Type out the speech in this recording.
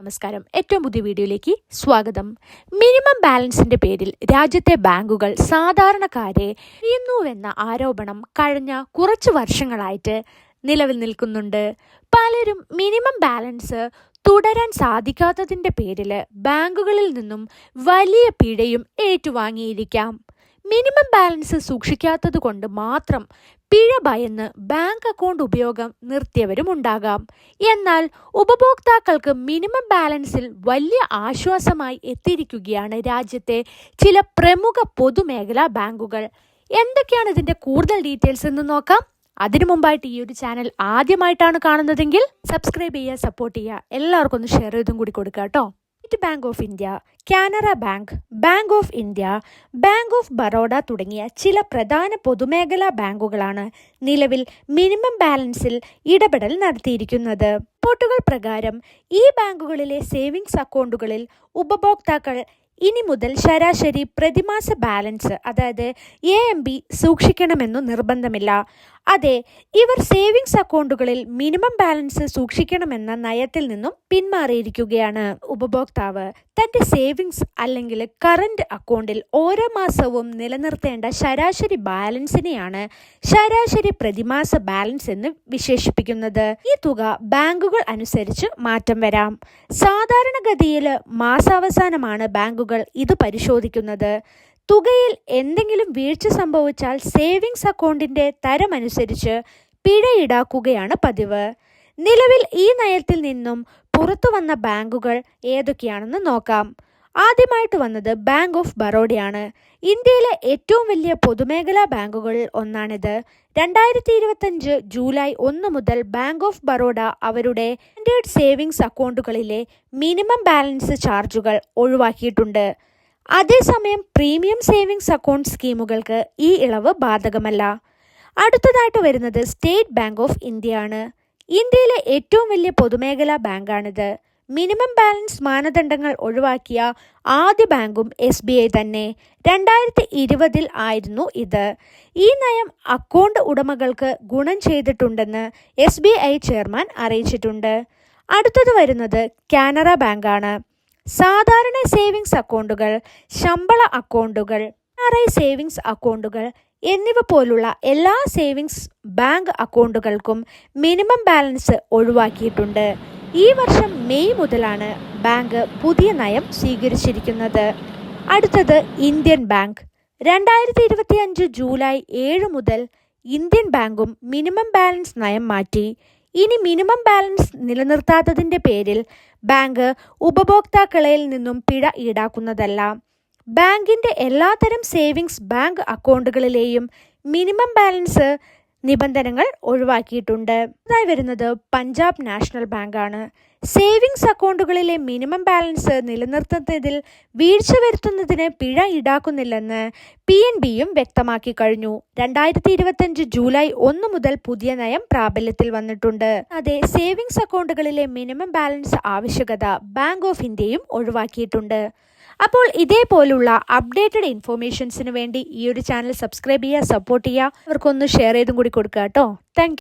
നമസ്കാരം. ഏറ്റവും പുതിയ വീഡിയോയിലേക്ക് സ്വാഗതം. മിനിമം ബാലൻസിന്റെ പേരിൽ രാജ്യത്തെ ബാങ്കുകൾ സാധാരണക്കാരെ എന്ന ആരോപണം കഴിഞ്ഞ കുറച്ച് വർഷങ്ങളായിട്ട് നിലവിൽ നിൽക്കുന്നുണ്ട്. പലരും മിനിമം ബാലൻസ് തുടരാൻ സാധിക്കാത്തതിന്റെ പേരിൽ ബാങ്കുകളിൽ നിന്നും വലിയ പിഴയും ഏറ്റുവാങ്ങിയിരിക്കാം. മിനിമം ബാലൻസ് സൂക്ഷിക്കാത്തത് കൊണ്ട് മാത്രം പിഴ ഭയന്ന് ബാങ്ക് അക്കൗണ്ട് ഉപയോഗം നിർത്തിയവരും ഉണ്ടാകാം എന്നാൽ ഉപഭോക്താക്കൾക്ക് മിനിമം ബാലൻസിൽ വലിയ ആശ്വാസമായി എത്തിയിരിക്കുകയാണ് രാജ്യത്തെ ചില പ്രമുഖ പൊതുമേഖലാ ബാങ്കുകൾ. എന്തൊക്കെയാണ് ഇതിന്റെ കൂടുതൽ ഡീറ്റെയിൽസ് എന്ന് നോക്കാം? അതിനു മുമ്പായിട്ട് ഈ ഒരു ചാനൽ ആദ്യമായിട്ടാണ് കാണുന്നതെങ്കിൽ സബ്സ്ക്രൈബ് ചെയ്യുക സപ്പോർട്ട് ചെയ്യുക. എല്ലാവർക്കും ഒന്ന് ഷെയർ ചെയ്തും കൂടി കൊടുക്കുക കേട്ടോ. State Bank of India Canara Bank Bank of India Bank of Baroda തുടങ്ങിയ ചില പ്രധാന പൊതുമേഖലാ ബാങ്കുകളാണ് നിലവിൽ മിനിമം ബാലൻസിൽ ഇടപെടൽ നടത്തിയിരിക്കുന്നത്. റിപ്പോർട്ടുകൾ പ്രകാരം ഈ ബാങ്കുകളിലെ സേവിങ്സ് അക്കൗണ്ടുകളിൽ ഉപഭോക്താക്കൾ ഇനി മുതൽ ശരാശരി പ്രതിമാസ ബാലൻസ് അതായത് എ എം ബി സൂക്ഷിക്കണമെന്നു നിർബന്ധമില്ല. അതെ ഇവർ സേവിങ്സ് അക്കൗണ്ടുകളിൽ മിനിമം ബാലൻസ് സൂക്ഷിക്കണമെന്ന നയത്തിൽ നിന്നും പിന്മാറിയിരിക്കുകയാണ്. ഉപഭോക്താവ് തന്റെ സേവിങ്സ് അല്ലെങ്കിൽ കറന്റ് അക്കൗണ്ടിൽ ഓരോ മാസവും നിലനിർത്തേണ്ട ശരാശരി ബാലൻസിനെയാണ് ശരാശരി പ്രതിമാസ ബാലൻസ് എന്ന് വിശേഷിപ്പിക്കുന്നത്. ഈ തുക ബാങ്കുകൾ അനുസരിച്ച് മാറ്റം വരാം. സാധാരണഗതിയിൽ മാസാവസാനമാണ് ബാങ്കുകൾ ഇത് പരിശോധിക്കുന്നത്. തുകയിൽ എന്തെങ്കിലും വീഴ്ച സംഭവിച്ചാൽ സേവിങ്സ് അക്കൗണ്ടിന്റെ തരമനുസരിച്ച് പിഴ ഈടാക്കുകയാണ് പതിവ്. നിലവിൽ ഈ നയത്തിൽ നിന്നും പുറത്തു വന്ന ബാങ്കുകൾ ഏതൊക്കെയാണെന്ന് നോക്കാം. ആദ്യമായിട്ട് വന്നത് ബാങ്ക് ഓഫ് ബറോഡയാണ്. ഇന്ത്യയിലെ ഏറ്റവും വലിയ പൊതുമേഖലാ ബാങ്കുകളിൽ ഒന്നാണിത്. രണ്ടായിരത്തി ഇരുപത്തഞ്ച് ജൂലൈ ഒന്ന് മുതൽ ബാങ്ക് ഓഫ് ബറോഡ അവരുടെ സ്റ്റാൻഡേർഡ് സേവിങ്സ് അക്കൗണ്ടുകളിലെ മിനിമം ബാലൻസ് ചാർജുകൾ ഒഴിവാക്കിയിട്ടുണ്ട്. അതേസമയം പ്രീമിയം സേവിങ്സ് അക്കൗണ്ട് സ്കീമുകൾക്ക് ഈ ഇളവ് ബാധകമല്ല. അടുത്തതായിട്ട് വരുന്നത് സ്റ്റേറ്റ് ബാങ്ക് ഓഫ് ഇന്ത്യ ആണ് ഇന്ത്യയിലെ ഏറ്റവും വലിയ പൊതുമേഖലാ ബാങ്കാണിത്. മിനിമം ബാലൻസ് മാനദണ്ഡങ്ങൾ ഒഴിവാക്കിയ ആദ്യ ബാങ്കും എസ് ബി ഐ തന്നെ രണ്ടായിരത്തി ഇരുപതിൽ ആയിരുന്നു ഇത്. ഈ നയം അക്കൗണ്ട് ഉടമകൾക്ക് ഗുണം ചെയ്തിട്ടുണ്ടെന്ന് എസ് ബി ഐ ചെയർമാൻ അറിയിച്ചിട്ടുണ്ട്. അടുത്തത് വരുന്നത് കാനറ ബാങ്കാണ്. സാധാരണ സേവിങ്സ് അക്കൗണ്ടുകൾ ശമ്പള അക്കൗണ്ടുകൾ ആർ ഐ സേവിങ്സ് അക്കൗണ്ടുകൾ എന്നിവ പോലുള്ള എല്ലാ സേവിങ്സ് ബാങ്ക് അക്കൗണ്ടുകൾക്കും മിനിമം ബാലൻസ് ഒഴിവാക്കിയിട്ടുണ്ട്. ഈ വർഷം മെയ് മുതലാണ് ബാങ്ക് പുതിയ നയം സ്വീകരിച്ചിരിക്കുന്നത്. അടുത്തത് ഇന്ത്യൻ ബാങ്ക്. രണ്ടായിരത്തി ഇരുപത്തി അഞ്ച് ജൂലൈ ഏഴ് മുതൽ ഇന്ത്യൻ ബാങ്കും മിനിമം ബാലൻസ് നയം മാറ്റി. ഇനി മിനിമം ബാലൻസ് നിലനിർത്താത്തതിന്റെ പേരിൽ ബാങ്ക് ഉപഭോക്താക്കളിൽ നിന്നും പിഴ ഈടാക്കുന്നതല്ല. ബാങ്കിന്റെ എല്ലാത്തരം സേവിങ്സ് ബാങ്ക് അക്കൗണ്ടുകളിലെയും മിനിമം ബാലൻസ് നിബന്ധനകൾ ഒഴിവാക്കിയിട്ടുണ്ട്. അതായി വരുന്നത് പഞ്ചാബ് നാഷണൽ ബാങ്കാണ്. സേവിങ്സ് അക്കൗണ്ടുകളിലെ മിനിമം ബാലൻസ് നിലനിർത്തുന്നതിൽ വീഴ്ച വരുത്തുന്നതിന് പിഴ ഈടാക്കുന്നില്ലെന്ന് പി എൻ ബിയും വ്യക്തമാക്കി കഴിഞ്ഞു. രണ്ടായിരത്തി ഇരുപത്തിയഞ്ച് ജൂലൈ ഒന്ന് മുതൽ പുതിയ നയം പ്രാബല്യത്തിൽ വന്നിട്ടുണ്ട്. അതെ സേവിങ്സ് അക്കൗണ്ടുകളിലെ മിനിമം ബാലൻസ് ആവശ്യകത ബാങ്ക് ഓഫ് ഇന്ത്യയും ഒഴിവാക്കിയിട്ടുണ്ട്. അപ്പോൾ ഇതേപോലുള്ള അപ്ഡേറ്റഡ് ഇൻഫോർമേഷൻസിന് വേണ്ടി ഈ ഒരു ചാനൽ സബ്സ്ക്രൈബ് ചെയ്യുക സപ്പോർട്ട് ചെയ്യുക. അവർക്കൊന്ന് ഷെയർ ചെയ്തും കൂടി കൊടുക്കുക കേട്ടോ. താങ്ക്